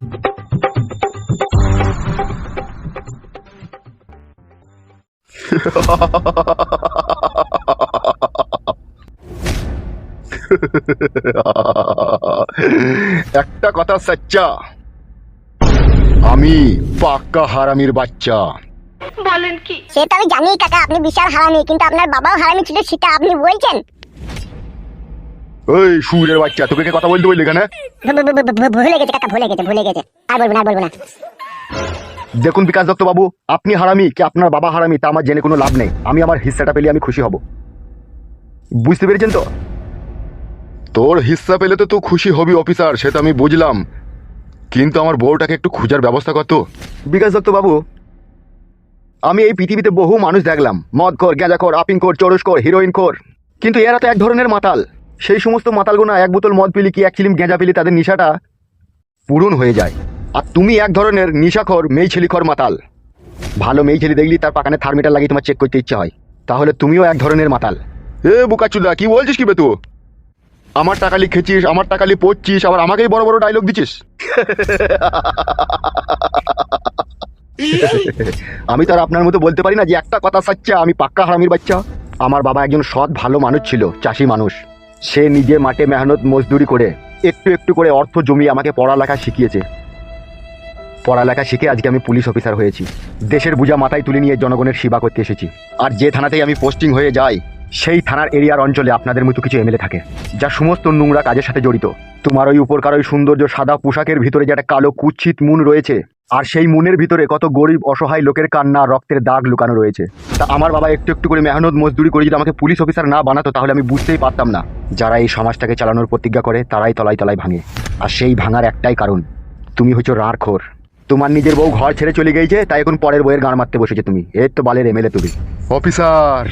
একটা কথা সচ্চা। আমি পাক্কা হারামির বাচ্চা। বলেন কি? সে তো আমি জানি কাকা আপনি বিশাল হারামি কিন্তু আপনার বাবাও হারামি ছিল সেটা আপনি বলছেন? ওই সুরের বাচ্চা তোকে কে কথা বলতে বললি ভু- ভুলে গেছে কাকা ভুলে গেছে ভুলে গেছে। আর বলব না আর বলব না। দেখুন বিকাশ দত্ত বাবু আপনি হারামি কি আপনার বাবা হারামি তা আমার জেনে কোনো লাভ নেই। আমি আমার হিস্সাটা পেলে আমি খুশি হব। বুঝতে পেরেছেন তো? তোর হিস্সা পেলে তো তুই খুশি হবি অফিসার সেটা আমি বুঝলাম। কিন্তু আমার বউটাকে একটু খোঁজার ব্যবস্থা কর তো। বিকাশ দত্ত বাবু আমি এই পৃথিবীতে বহু মানুষ দেখলাম। মদ কর গ্যাঁজা কর আপিং কর চরস কর হিরোইন কর কিন্তু এরা তো এক ধরনের মাতাল। সেই সমস্ত মাতালগুনা এক বোতল মদ পিলি কি এক চিলিম গেঁজা পিলি তাদের নেশাটা? পূরণ হয়ে যায়। আর তুমি এক ধরনের নিশাখর মেয়ে ছেলিখর মাতাল। ভালো মেয়ে ছেলে দেখলি তার পাকানে থার্মিটার লাগিয়ে তোমার চেক করতে ইচ্ছে হয়। তাহলে তুমিও এক ধরনের মাতাল। এ বুকাচুদা কি বলছিস কি বে তুই আমার টাকালি খেছিস আমার টাকালি পড়ছিস, আবার আমাকেই বড় বড় ডায়লগ দিছিস আমি তো আর আপনার মতো বলতে পারি না যে একটা কথা সাচ্চা, আমি পাক্কা হারামির বাচ্চা। আমার বাবা একজন সৎ, ভালো মানুষ ছিল, চাষি মানুষ। সে নিজে মাঠে মেহনত মজদুরি করে একটু একটু করে অর্থ জমিয়ে আমাকে পড়ালেখা শিখিয়েছে। পড়ালেখা শিখে আজকে আমি পুলিশ অফিসার হয়েছি। দেশের বোঝা মাথায় তুলে নিয়ে জনগণের সেবা করতে এসেছি। আর যে থানাতেই আমি পোস্টিং হয়ে যাই, সেই থানার এরিয়ার অঞ্চলে আপনাদের মতো কিছু এমএলএ থাকে, যা সমস্ত নোংরা কাজের সাথে জড়িত। তোমার ওই উপরকার ওই সৌন্দর্য সাদা পোশাকের ভিতরে যে একটা কালো কুচ্ছিত মুন রয়েছে আর সেই মনের ভিতরে কত গরিব, অসহায় লোকের কান্না, রক্তের দাগ লুকানো রয়েছে। তা আমার বাবা একটু একটু করে মেহনত মজদুরি করে যদি আমাকে পুলিশ অফিসার না বানাতো, তাহলে আমি বুঝতেই পারতাম না। যারা এই সমাজটাকে চালানোর প্রতিজ্ঞা করে, তারাই তলায় তলায় ভাঙে। আর সেই ভাঙার একটাই কারণ, তুমি হচ্ছে রার খোর। তোমার নিজের বউ ঘর ছেড়ে চলে গিয়েছে, তাই এখন পরের বইয়ের গান মারতে বসেছে তুমি। এর তো বালের এমএলএ তুমি। অফিসার,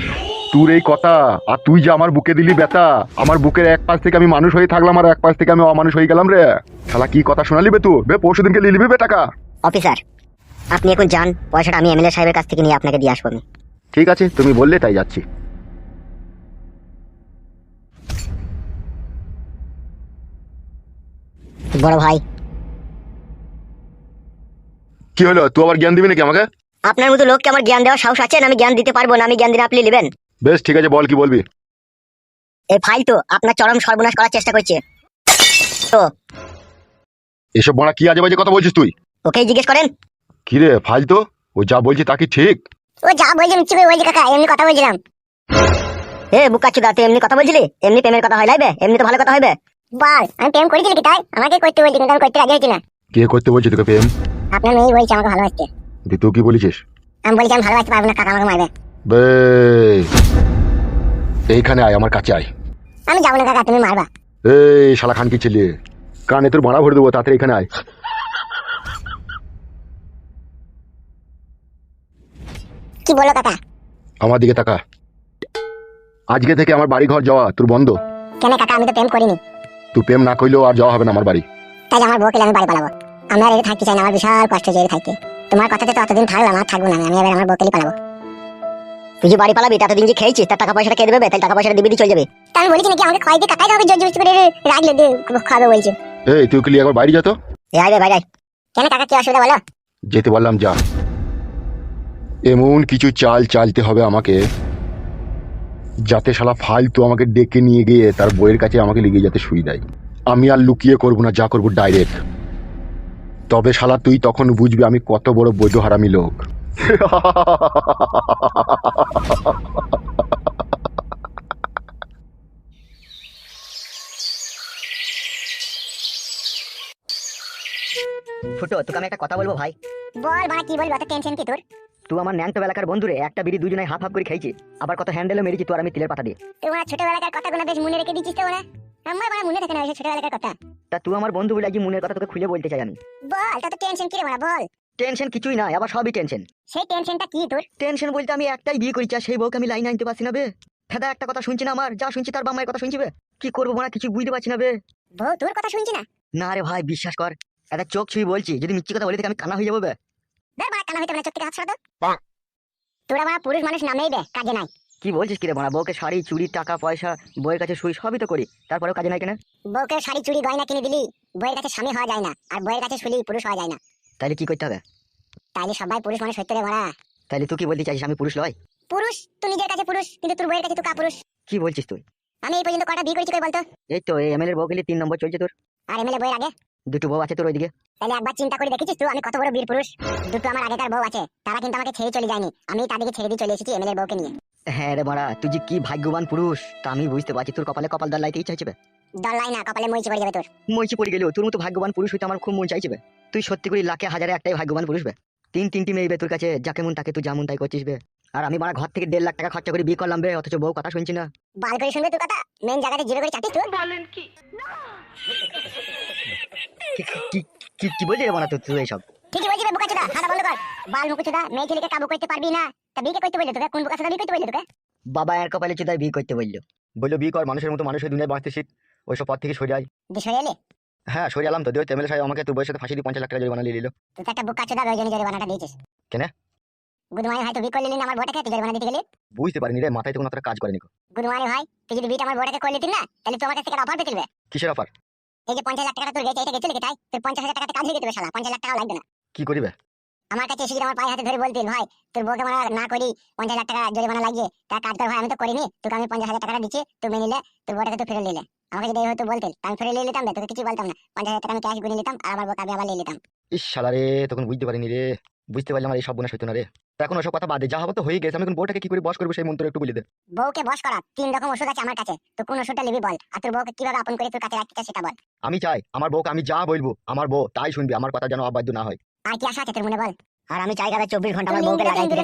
তোর এই কথা, আর তুই যে আমার বুকে দিলি ব্যথা, আমার বুকের এক পাশ থেকে আমি মানুষ হয়ে থাকলাম, আর এক পাশ থেকে আমি অমানুষ হয়ে গেলাম রে। শালা, কি কথা শোনালি বে তুই? বে পরশু দিনকে লিলিবি বে টাকা। অফিসার আপনি এখন যান পয়সাটা আমি এমএলএ সাহেবের কাছ থেকে নিয়ে আপনাকে দিয়ে আসব আমি। ঠিক আছে তুমি বললে তাই যাচ্ছি। বড় ভাই। কি হলো? তুই আবার জ্ঞান দিবি নাকি আমাকে? আপনার মতো লোককে আমার জ্ঞান দেওয়ার সাহস আছে না আমি জ্ঞান দিতে পারব না আমি জ্ঞান দিলে আপনি নেবেন? বেশ ঠিক আছে বল কি বলবি। এই ফাইল তো আপনার চরম সর্বনাশ করার চেষ্টা করছে। তো এসব বড়া কি আজে বাজে কথা বলছিস তুই? ওকেই জিজ্ঞেস করেন। কি রে ফাইল তো ও যা বলছি তা কি ঠিক? ও যা বলছে মিথ্যে করে বলছে কাকা এমনি কথা বলছিলাম। এ বুকাচ্ছি দাতে এমনি কথা বলছিলি? এমনি প্রেমের কথা হয় লাইবে? এমনি তো ভালো কথা হইবে বল আমি প্রেম করেছিলি কি তাই? আমাকে করতে বলছি কিন্তু আমি করতে রাজি হচ্ছি না। কে করতে বলছি তোকে প্রেম? আপনার মেয়ে বলছে আমাকে ভালোবাসতে। তুই তুই কি বলেছিস? আমি বলছি আমি ভালোবাসতে পারব না কাকা আমাকে মারবে। বে এইখানে আয় আমার কাছে আয়। আমি যাব না কাকা তুমি মারবা। এই শালা খান কি ছেলে। কানে তোর ভাড়া ভরে দেবো তাড়াতাড়ি এখানে আয়। কি বলো কাকা আমার দিকে তাকা। আজকে থেকে আমার বাড়ি ঘর যাওয়া তোর বন্ধ। কেন কাকা আমি তো প্রেম করিনি। তুই প্রেম না করলেও আর যাওয়া হবে না আমার বাড়ি। তাই আমার বউকে আমি বাড়ি পালাবো। আমরা এখানে থাকতে চাই না আমার বিশাল কষ্ট হচ্ছে থাকতে। তোমার কথাতে তো অতদিন থাকলাম আর থাকব না আমি। এবার আমার বউকে পালাবো। তুই যে বাড়ি পালাবি ততদিন যে খেয়েছিস তার টাকা পয়সাটা কে দেবে? তাই টাকা পয়সাটা দিবি চলে যাবে। তা আমি বলেছি নাকি আমাকে খাওয়াই দিয়ে কাকাই হবে জোর জবরদস্তি করে রাখলে দিয়ে খাবে বলছে। এই তুই কি একবার বাড়ি যেত এ আইবে বাইরে আয়। কেন কাকা কি অসুবিধা বলো? যেতে বললাম যা। এমন কিছু চাল চালতে হবে আমাকে যাতে শালা ফালতু আমাকে ডেকে নিয়ে গিয়ে তার বইয়ের কাছে আমাকে লিগে যাতে শুই দেয়। আমি আর লুকিয়ে করব না যা করব ডাইরেক্ট তবে শালা তুই তখন বুঝবি আমি কত বড় বৈধ হারামি লোক। ফুটো তোকে আমি একটা কথা বলব ভাই। বল বাড়া কি বলব? অত টেনশন কি তোর? তুই আমার ন্যাংটো এলাকার বন্ধুরে একটা বিড়ি দুজনে হাফ হাফ করে খাইছি আবার কত হ্যান্ডেলও মেরেছি তুই আর আমি তিলের পাতা দিয়ে। তোমার ছোটবেলাকার কথাগুলো বেশ মনে রেখে দিচ্ছিস তো ওরা। আমার বাড়া মনে থাকে না ওই ছোটবেলাকার কথা। তা তুই আমার বন্ধু বলে আজকে মনের কথা তোকে খুলে বলতে চাই আমি। বল তত টেনশন কি রে বাড়া বল। টেনশন কিছুই নাই আবার সবই টেনশন সেই টেনশনটা কি তোর? টেনশন বলতে আমি একটাই বিয়ে করেছি আর সেই বউকে আমি লাইন আনতে পারছি না বে। ফেদা একটা কথা শুনছি না আমার? যা শুনছি তার বাম্মায়ের কথা শুনছি বে? কি করব না কিছু বুঝতে পারছি না বে। বউ তোর কথা শুনছি না? না রে ভাই বিশ্বাস কর। একটা চোখ ছুঁই বলছি যদি মিচ্ছি কথা বলি আমি কানা হয়ে যাব বে। বাড়া কানা হইতে না চোখ থেকে হাত সরা তোরা বাড়া পুরুষ মানুষ নামেই বে কাজে নাই। কি বলছিস কি রে বোনা বউকে শাড়ি চুড়ি টাকা পয়সা বউয়ের কাছে শুই সবই তো করি। তারপরেও কাজে নাই কেন? বউকে শাড়ি চুড়ি গয়না কিনে দিলি বইয়ের কাছে স্বামী হওয়া যায় না আর বইয়ের কাছে শুলি পুরুষ হওয়া যায় না। তাইলে কি করতে হবে? তাইলে সবাই পুরুষ মানুষ হইতে রে তাইলে তুই কি বলতে চাইছিস আমি পুরুষ লয় পুরুষ তুই নিজের কাছে পুরুষ কিন্তু তোর বইয়ের কাছে তুই কাপুরুষ কি বলছিস তুই? আমি এই পর্যন্ত কটা বিয়ে করেছি কই বলতো? এই তো এই এমএলএর বউ গেলে তিন নম্বর চলছে তোর। আর এমএলএ বইয়ের আগে? দুটো বউ আছে তোর ওইদিকে? তাহলে একবার চিন্তা করে দেখেছিস তুই? আমি কত বড় বীর পুরুষ। দুটো আমার আগেকার বউ আছে। তারা কিন্তু আমাকে ছেড়ে চলে যায়নি। আমি তাদেরকে ছেড়ে দিয়ে চলে এসেছি এমএলএ বউকে নিয়ে। হ্যাঁ রে মারা তুই যে কি ভাগ্যবান পুরুষ। তা আমি বুঝতে পারছি তোর কপালে কপাল দাল লাইতে ইচ্ছা হচ্ছে দল্লাই না কপালে মইচে পড়ে যাবে তোর। মইছি পড়ে গেলেও তোর মতো ভাগ্যবান পুরুষ হইতে আমার খুব মন চাইছে বে। তুই সত্যি করে লাখে হাজারে একটাই ভাগ্যবান পুরুষ বে। তিন তিনটি মেয়ে বে তোর কাছে যাকে মন তাকে তুই যেমন তাই করছিস বে। আর আমি মারা ঘর থেকে দেড় লাখ টাকা খরচা করে বিয়ে করলাম বে অথচ বউ কথা শুনছি না। বাল করে শুনবে তোর কথা? মেন জায়গাতে জিরো করে চাটিস তুই কি- কি? কি- কি বলছিস রে তুই তুই এইসব ঠিকই বলছি বুকা চোদা হাঁটা বন্ধ কর। বাল মুখ চোদা মেয়ে ছেলেকে কাবু করতে পারবি না। তা বিয়ে করতে বললি তোকে? কোন বুকা চোদা বিয়ে করতে বললি তোকে? বাবা এর কপালে চুদায় বিয়ে করতে বলল। বলল বিয়ে কর মানুষের মতো মানুষের দুনিয়ায় বাঁচতে শিখ। ওইসব পথ থেকে সরে আয়। সরে এলে? হ্যাঁ সরে এলাম তো। দিয়ে এমএলএ সাহেব আমাকে তোর বয়সের সাথে ফাঁসি দিয়ে পঞ্চাশ লাখ টাকা জরিমানা নিয়ে নিল তুই তো একটা বুকা চোদা ওই জরিমানাটা দিয়েছিস। কেন? গুদমানি ভাই তুই বিয়ে করলি না আমার বউটাকে? তুই জরিমানা দিতে গেলি? বুঝতে পারিনি রে মাথায় তো কোনো কাজ করেনি কো। গুদমানি ভাই তুই যদি বিয়েটা আমার বউটাকে করলি না? তাহলে তুই আমার কাছ থেকে অফার পেতে দিবে কিসের অফার এই যে পঞ্চাশ লাখ টাকা তোর গেছে এটা গেছে লিখে তাই? তোর পঞ্চাশ হাজার টাকাতে কাজ হয়ে যেতে শালা। পঞ্চাশ লাখ টাকা লাগবে না। কি করিবে? আমার কাছে এসে আমার পায়ে হাতে ধরে বলতিস ভাই তোর বউকে মারা না করি পঞ্চাশ লাখ টাকা জরিমানা লাগিয়ে তা কাজ কর ভাই আমি তো করিনি। তোকে আমি পঞ্চাশ হাজার টাকা দিচ্ছি তুই মেনে নিলে তোর বউটাকে তুই ফিরে নিলে আমাকে যদি হয়তো বলতেন আমি ফিরে নিয়ে নিতাম তোকে কিছু বলতাম না। পঞ্চাশ হাজার টাকা আমি ক্যাশ গুনে নিতাম আর আমার বউকে আমি আবার নিয়ে নিতাম। ইস শালা রে তখন বুঝতে পারিনি রে। বুঝতে পারলাম আর এই সব বোনা হইতো না রে। এখন ওসব কথা বাদে যা হবে তো হয়ে গেছে। আমি এখন বউটাকে কি করে বস করব সেই মন্ত্র একটু বলে দে। বউকে বস করা তিন রকম ওষুধ আছে আমার কাছে। তো কোন ওষুধটা নিবি বল আর তোর বউকে কীভাবে আপন করে তোর কাছে রাখতে চাস সেটা বল। আমি চাই আমার বউকে আমি যা বলব আমার বউ তাই শুনবি আমার কথা যেন অবাধ্য না হয়। আর কি আশা আছে তোর মনে বল? আর আমি চাই কাদা চব্বিশ ঘণ্টা আমার বউকে লাগাই দিতে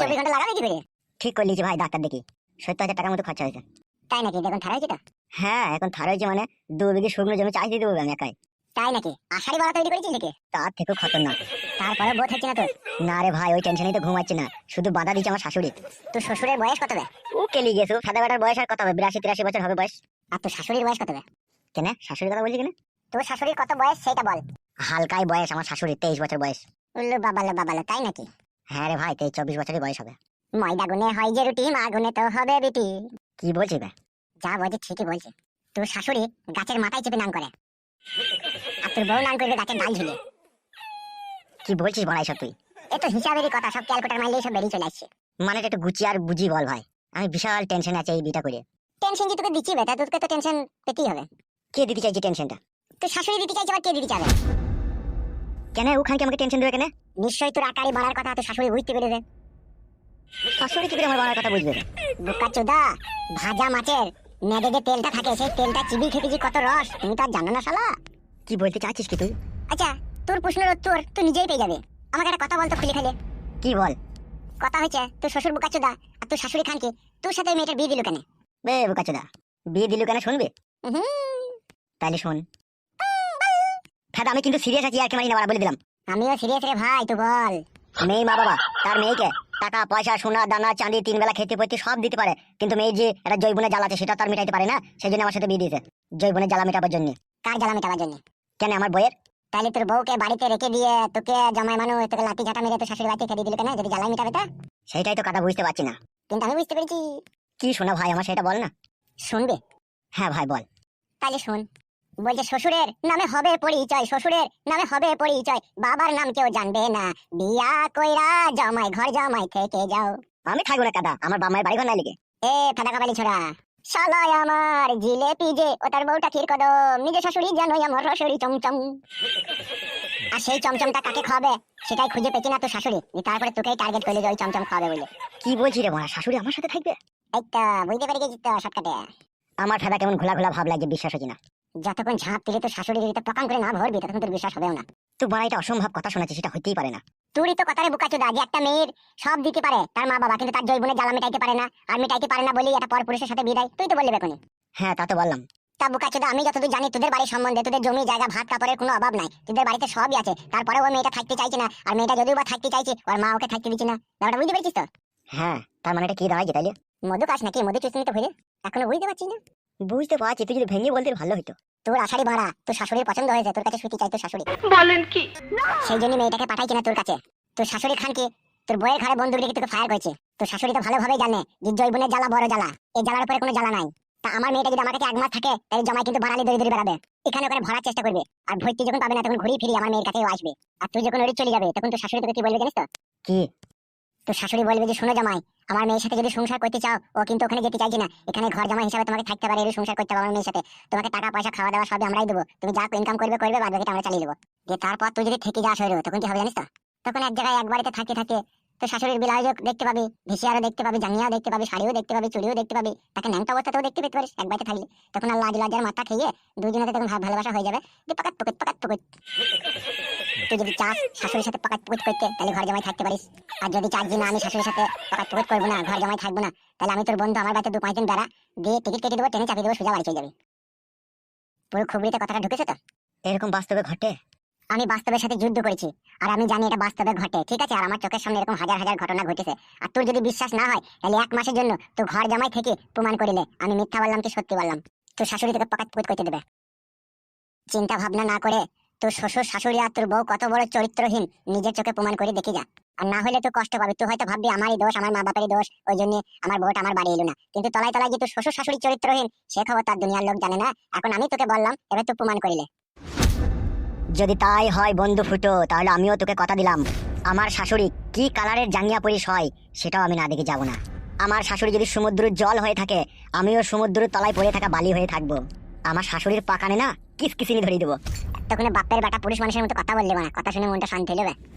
চব্বিশ ঘণ্টা লাগাবি কি করে? ঠিক করে লিখি ভাই ডাক্তার দেখি। সত্তর হাজার টাকার মতো খরচা হয়েছে। তাই নাকি? এখন থারা হয়েছে হ্যাঁ এখন থার হয়েছে মানে দু বিঘে শুকনো জমি চাষ দিয়ে দেবো আমি একাই। তাই নাকি? আষাঢ়ি বলা তৈরি করেছিস নাকি? তার থেকেও খতরনাক। তারপরে বউ থাকছে না তোর না রে ভাই ওই টেনশনেই তো ঘুমাচ্ছে না। শুধু বাধা দিচ্ছে আমার শাশুড়ি। তোর শ্বশুরের বয়স কত বে? ও কেলি গেছে সাদা বেটার বয়স আর কত হবে? বিরাশি তিরাশি বছর হবে বয়স। আর তোর শাশুড়ির বয়স কত বে? কেন? শাশুড়ির কথা বলছি কেন? তোর শাশুড়ির কত বয়স সেটা বল। হালকাই বয়স আমার শাশুড়ির তেইশ বছর বয়স। উল্লু বাবালো বাবালো তাই নাকি? হ্যাঁ রে ভাই তেইশ চব্বিশ বছরই বয়স হবে। ময়দা গুনে হয় যে রুটি মা গুনে তো হবে বিটি। কি বলছি বে? যা বলছে ঠিকই বলছে। তোর শাশুড়ি গাছের মাথায় চেপে নাম করে। আর তোর বউ নাম করবে গাছের ডাল ঝুলে কি বলছিস বড়াই সব তুই? এ তো হিসাবেরই কথা সব ক্যালকুলেটার মারলেই সব বেরিয়ে চলে আসছে। মানে একটু গুছিয়ে আর বুঝি বল ভাই। আমি বিশাল টেনশন আছে এই বিটা করে। টেনশন যে তোকে দিচ্ছি বেটা তোকে তো টেনশন পেতেই হবে। কে দিতে চাইছে টেনশনটা? তোর শাশুড়ি দিতে চাইছে আবার কে দিতে চাবে কেন ওখানে কি আমাকে টেনশন দেবে কেন? নিশ্চয়ই তোর আকারে বাড়ার কথা তোর শাশুড়ি বুঝতে পেরেছে। শাশুড়ি কি করে আমার বাবার কথা বুঝবে? বুকা চোদা ভাজা মাছের নেড়ে যে তেলটা থাকে সেই তেলটা চিবি খেতে যে কত রস তুমি তো আর জানো না শালা। কি বলতে চাচ্ছিস কি তুই? আচ্ছা তোর প্রশ্নের উত্তর তুই নিজেই পেয়ে যাবে। আমাকে একটা কথা বলতো খুলে খেলে। কি বল? কথা হয়েছে তোর শ্বশুর বুকা চোদা আর তোর শাশুড়ি খানকে তোর সাথে মেয়েটার বিয়ে দিল কেন? বে বোকাচোদা বিয়ে দিলু কেন শুনবে? তাইলে শোন। ফেদা আমি কিন্তু সিরিয়াস আছি আর কে মারি না বলে দিলাম। আমিও সিরিয়াস রে ভাই তুই বল। মেয়ে মা বাবা তার মেয়েকে টাকা পয়সা সোনা দানা চাঁদি তিন বেলা খেতে পড়তে সব দিতে পারে। কিন্তু মেয়ে যে একটা জৈবনের জ্বালা আছে সেটা তার মেটাইতে পারে না সেই জন্য আমার সাথে বিয়ে দিয়েছে। জৈবনের জ্বালা মেটাবার জন্য। কার জ্বালা মেটাবার জন্য? কেন আমার বইয়ের? তাহলে তোর বউকে বাড়িতে রেখে দিয়ে তোকে জামাই মানুষ তোকে লাঠি ঝাঁটা মেরে তোর শাশুড়ি বাড়িতে খেতে দিল কেন? যদি জ্বালাই মেটাবে তা? সেইটাই তো কথা বুঝতে পারছি না। কিন্তু আমি বুঝতে পেরেছি। কি শোনা ভাই আমার সেটা বল না। শুনবে? হ্যাঁ ভাই বল। তাহলে শোন। বলছে শ্বশুরের নামে হবে পরিচয় শ্বশুরের নামে হবে পরিচয়। বাবার নাম কেউ জানবে না। বিয়া কইরা জামাই ঘর জামাই থেকে যাও। আমি থাকব না কাদা আমার বাবা মায়ের বাড়ি ঘর নাই লিখে এ ফাটা কাবালি ছোড়া। শালায় আমার জিলেপি যে ও তার বউটা ক্ষীর কদম। নিজে শাশুড়ি জানোই আমার চমচম। আর সেই চমচমটা কাকে খাওয়াবে সেটাই খুঁজে পেছি না তো শাশুড়ি। তারপরে তোকেই টার্গেট করলে যে ওই চমচম খাওয়াবে বলে। কি বলছি রে শাশুড়ি আমার সাথে থাকবে? বুঝতে পেরে গেছি তো শর্টকাটে আমার ফেদা কেমন ঘোলা ঘোলা ভাব লাগছে বিশ্বাস হচ্ছে না। যতক্ষণ ঝাঁপ দিলে তো শাশুড়ি দিতে পকান করে না ভরবি ততক্ষণ তোর বিশ্বাস হবেও না। তুই বড় এটা অসম্ভব কথা শোনাচ্ছিস সেটা হইতেই পারে না। তুই তো কথারে বুকা চোদা যে একটা মেয়ের সব দিতে পারে তার মা বাবা কিন্তু তার জৈবনে জ্বালা মেটাইতে পারে না আর মেটাইতে পারে না বলেই একটা পর পুরুষের সাথে বিদায়। তুই তো বললি বেকুনি। হ্যাঁ তা তো বললাম। তা বুকা চোদা আমি যতদূর জানি তোদের বাড়ির সম্বন্ধে তোদের জমি জায়গা ভাত কাপড়ের কোনো অভাব নাই। তোদের বাড়িতে সবই আছে। তারপরে ওই মেয়েটা থাকতে চাইছে না আর মেয়েটা যদিও বা থাকতে চাইছে ওর মা ওকে থাকতে দিচ্ছে না। ব্যাপারটা বুঝতে পেরেছিস তো? হ্যাঁ তার মানে এটা কি দাঁড়ায় তাইলে মধু কাস নাকি? মধু চুষনি তো ভরে এখনও বুঝতে পারছি না? বুঝতে পারছি তুই যদি ভেঙে বলতে ভালো হতো তোর আষাঢ়ি ভাড়া তোর শাশুড়ির পছন্দ হয়েছে তোর কাছে শুতে চাই তোর শাশুড়ি। বলেন কি? সেই জন্য মেয়েটাকে পাঠাইছে না তোর কাছে। তোর শাশুড়ি খানকে তোর বইয়ের ঘরে বন্দুক রেখে তোকে ফায়ার করেছে। তোর শাশুড়ি তো ভালোভাবেই জানে যে জৈবনের জ্বালা বড় জ্বালা। এই জ্বালার উপরে কোনো জ্বালা নাই। তা আমার মেয়েটা যদি আমার কাছে এক মাস থাকে তাহলে জামাই কিন্তু বাড়ালি দড়ি দড়ি বেড়াবে। এখানে ওখানে ভরার চেষ্টা করবে। আর ভর্তি যখন পাবে না তখন ঘুরিয়ে ফিরিয়ে আমার মেয়ের কাছেও আসবে। আর তুই যখন ওরি চলে যাবে তখন তো শাশুড়ি তোকে কি বলবে জানিস তো? কি? তো শাশুড়ি বলবে যে, শোনো জামাই, আমার মেয়ের সাথে যদি সংসার করতে চাও, ও কিন্তু ওখানে যেতে চাইছি না। এখানে ঘর জামাই হিসাবে তোমাকে থাকতে পারে সংসার করতে পারো আমার মেয়ের সাথে। তোমাকে টাকা, পয়সা, খাওয়া দাওয়া সবই আমরাই দেবো। তুমি যা ইনকাম করবে করবে বাদ বাকিটা আমরা চালিয়ে দেবো। যে তারপর তুই যদি থেকে যাস হয়ে তখন কি হবে জানিস তো? তখন এক জায়গায় এক বাড়িতে থাকে থাকে তো শাশুড়ির বিলাইও দেখতে পাবি, ভিসিয়ারও দেখতে পাবি, জাঙ্গিয়াও দেখতে পাবি, শাড়িও দেখতে পাবি, চুড়িও দেখতে পাবি, তাকে ন্যাংটা অবস্থাতেও দেখতে পেতে পারিস এক বাড়িতে থাকলে। তখন আর লাজ লজ্জার মাথা খেয়ে দুজনেতে তখন ভাব ভালোবাসা হয়ে যাবে। যে পাকাত পুকুত পাকাত পুকুত। তুই যদি চাস শাশুড়ির সাথে পাকাত পুকুত করতে, তাহলে ঘর জামাই থাকতে পারিস। আর যদি চাস যে না, আমি শাশুড়ির সাথে পাকাত পুকুত করব না, ঘর জামাই থাকব না, তাহলে আমি তোর বন্ধু, আমার বাড়িতে দু পাঁচ দিন বেড়া দিয়ে টিকিট কেটে দেবো, ট্রেনে চাপিয়ে দেবো, সোজা বাড়ি চলে যাবি। পুরো খুবরিতে কথাটা ঢুকেছে তো? এরকম বাস্তবে ঘটে? আমি বাস্তবের সাথে যুদ্ধ করেছি, আর আমি জানি এটা বাস্তবে ঘটে, ঠিক আছে? আর আমার চোখের সামনে এরকম হাজার হাজার ঘটনা ঘটেছে। আর তোর যদি বিশ্বাস না হয়, তাহলে এক মাসের জন্য তুই ঘর জামাই থেকে প্রমাণ করিলে আমি মিথ্যা বললাম কি সত্যি বললাম? তোর শাশুড়ি তোকে পকাত পুকুত করতে দেবে। চিন্তা ভাবনা না করে তোর শ্বশুর, শাশুড়ি আর তোর বউ কত বড় চরিত্রহীন, নিজের চোখে প্রমাণ করে দেখে যা। আর না হলে তো কষ্ট পাবি। তুই হয়তো ভাববি, আমারই দোষ, আমার মা বাপেরই দোষ, ওই জন্য আমার বউটা আমার বাড়ি এলো না। কিন্তু তলায় তলায় যে তোর শ্বশুর, শাশুড়ি চরিত্রহীন, সে খবর তার দুনিয়ার লোক জানে না। এখন আমি তোকে বললাম, এবার তুই প্রমাণ করিলে যদি তাই হয় বন্ধু ফুটো, তাহলে আমিও তোকে কথা দিলাম। আমার শাশুড়ি কি কালারের জাঙ্গিয়া পরিস হয়, সেটাও আমি না দেখে যাব না। আমার শাশুড়ি যদি সমুদ্রের জল হয়ে থাকে, আমিও সমুদ্রের তলায় পড়ে থাকা বালি হয়ে থাকব। আমার শাশুড়ির পাকানে না কিস কিসিনি ধরিয়ে দেবো। তখন বাপের বেটা পুরুষ মানুষের মতো কথা বললে না কথা শুনে মনটা শান্তি হয়ে যাবে।